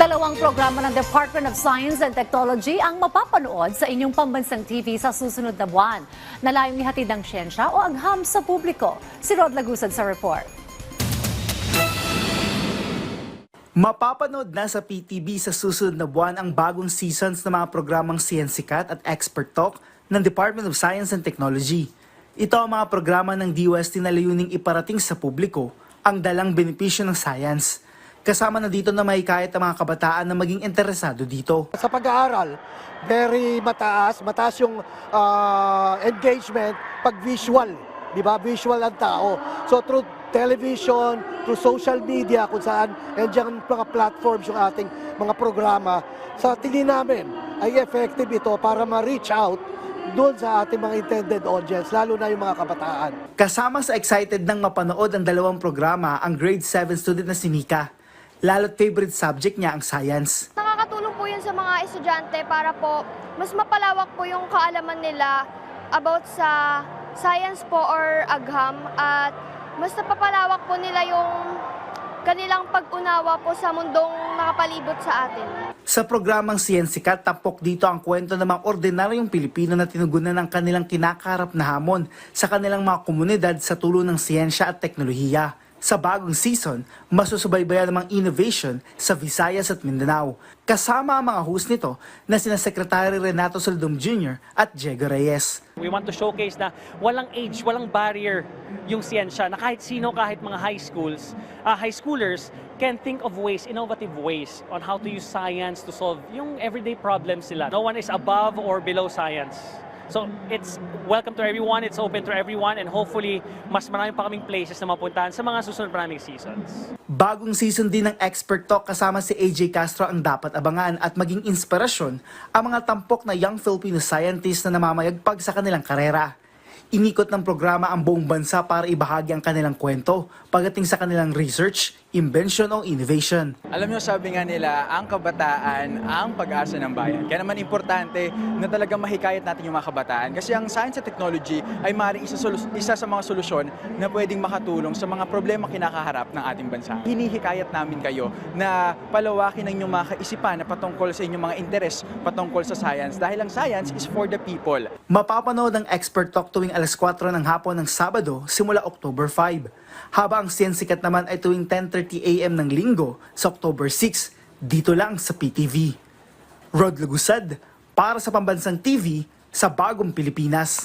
Dalawang programa ng Department of Science and Technology ang mapapanood sa inyong pambansang TV sa susunod na buwan. Nalayong ihatid ng siyensya o agham sa publiko. Si Rod Lagusad sa report. Mapapanood na sa PTV sa susunod na buwan ang bagong seasons ng mga programang Siyensikat at Expert Talk ng Department of Science and Technology. Ito ang mga programa ng DOST na layuning iparating sa publiko ang dalang benepisyo ng science. Kasama na dito na mahikayat ang mga kabataan na maging interesado dito. Sa pag-aaral, very mataas, mataas yung ah, engagement pag visual, di ba? Visual ang tao. So through television, through social media, kung saan nandiyan mga platforms yung ating mga programa, sa tingin namin ay effective ito para ma-reach out doon sa ating mga intended audience, lalo na yung mga kabataan. Kasama sa excited ng mapanood ang dalawang programa ang grade 7 student na si Mika. Lalo't favorite subject niya ang science. Nakakatulong po yun sa mga estudyante para po mas mapalawak po yung kaalaman nila about sa science po or agham at mas napapalawak po nila yung kanilang pag-unawa po sa mundong nakapalibot sa atin. Sa programang Siyensikat, tampok dito ang kwento ng mga ordinaryong Pilipino na tinugunan ng kanilang kinakarap na hamon sa kanilang mga komunidad sa tulong ng siyensya at teknolohiya. Sa bagong season, masusubaybayan ng mga innovation sa Visayas at Mindanao. Kasama ang mga host nito na sina Secretary Renato Saldum Jr. at Diego Reyes. We want to showcase na walang age, walang barrier yung siyensya na kahit sino, kahit mga high schools, ah, high schoolers can think of ways, innovative ways on how to use science to solve yung everyday problems sila. No one is above or below science. So it's welcome to everyone, it's open to everyone, and hopefully mas marami pa kaming places na mapuntahan sa mga susunod pa naming seasons. Bagong season din ng Expert Talk kasama si AJ Castro ang dapat abangan at maging inspirasyon ang mga tampok na young Filipino scientists na namamayagpag sa kanilang karera. Inikot ng programa ang buong bansa para ibahagi ang kanilang kwento pagdating sa kanilang research, invention o innovation. Alam nyo, sabi nga nila, ang kabataan ang pag-asa ng bayan. Kaya naman importante na talagang mahikayat natin yung mga kabataan. Kasi ang science at technology ay maaaring isa, isa sa mga solusyon na pwedeng makatulong sa mga problema kinakaharap ng ating bansa. Hinihikayat namin kayo na palawakin ang inyong mga kaisipan na patungkol sa inyong mga interes patungkol sa science. Dahil ang science is for the people. Mapapanood ang Expert Talk tuwing alas 4 ng hapon ng Sabado simula October 5. Habang ang Siyensikat naman ay tuwing 10.30 a.m. ng Linggo sa October 6 dito lang sa PTV. Rod Lagusad para sa Pambansang TV sa Bagong Pilipinas.